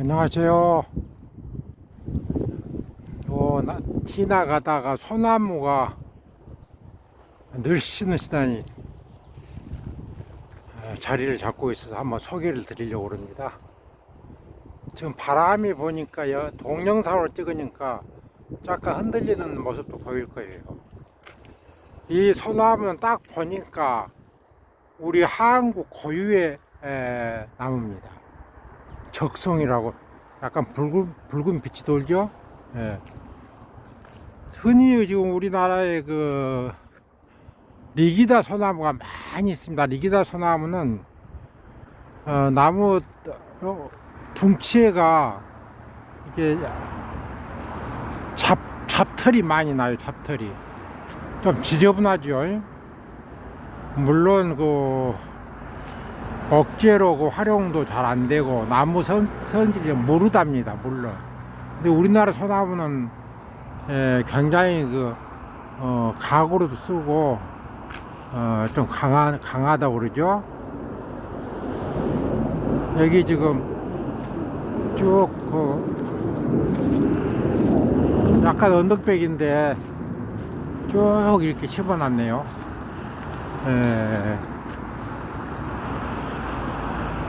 안녕하세요. 요, 나, 지나가다가 소나무가 늘씬늘씬하니 아, 자리를 잡고 있어서 한번 소개를 드리려고 합니다. 지금 바람이 보니까요, 동영상으로 찍으니까 약간 흔들리는 모습도 보일 거예요. 이 소나무는 딱 보니까 우리 한국 고유의 에, 나무입니다. 적송이라고 약간 붉은 붉은 빛이 돌죠. 예. 흔히 지금 우리나라에 그 리기다 소나무가 많이 있습니다. 리기다 소나무는 어, 나무 어, 둥치가 이게 잡 잡털이 많이 나요. 잡털이 좀 지저분하죠. 물론 그 억제로 그 활용도 잘 안 되고 나무 선, 성질이 모르답니다 물론. 근데 우리나라 소나무는 에, 굉장히 그 어, 가구로도 쓰고 어, 좀 강하, 강하다고 그러죠? 여기 지금 쭉그 약간 언덕백인데 쭉 이렇게 씹어놨네요. 에,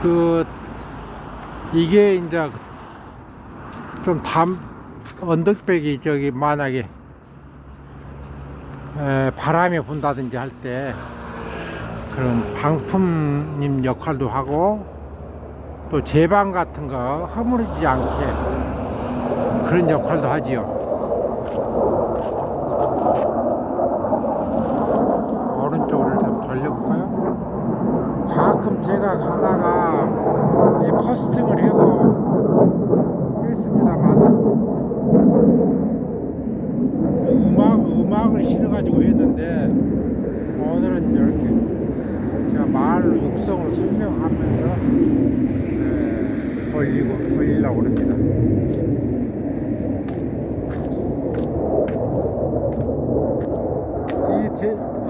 그 이게 이제 좀 담 언덕백이 저기 만약에 에, 바람이 분다든지 할 때 그런 방품님 역할도 하고 또 제방 같은 거 허물지 않게 그런 역할도 하지요. 오른쪽으로 좀 돌려볼까요? 가끔 제가 가다가 이 포스팅을 하고 했습니다만 음악 음악을 실어가지고 했는데 오늘은 이렇게 제가 말로 육성으로 설명하면서 네, 올리고 올리려고 합니다.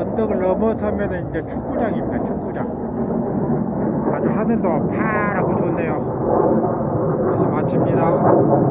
언덕을 넘어서면 이제 축구장입니다. 축구장. 아주 하늘도 파랗고 좋네요. 그래서 마칩니다.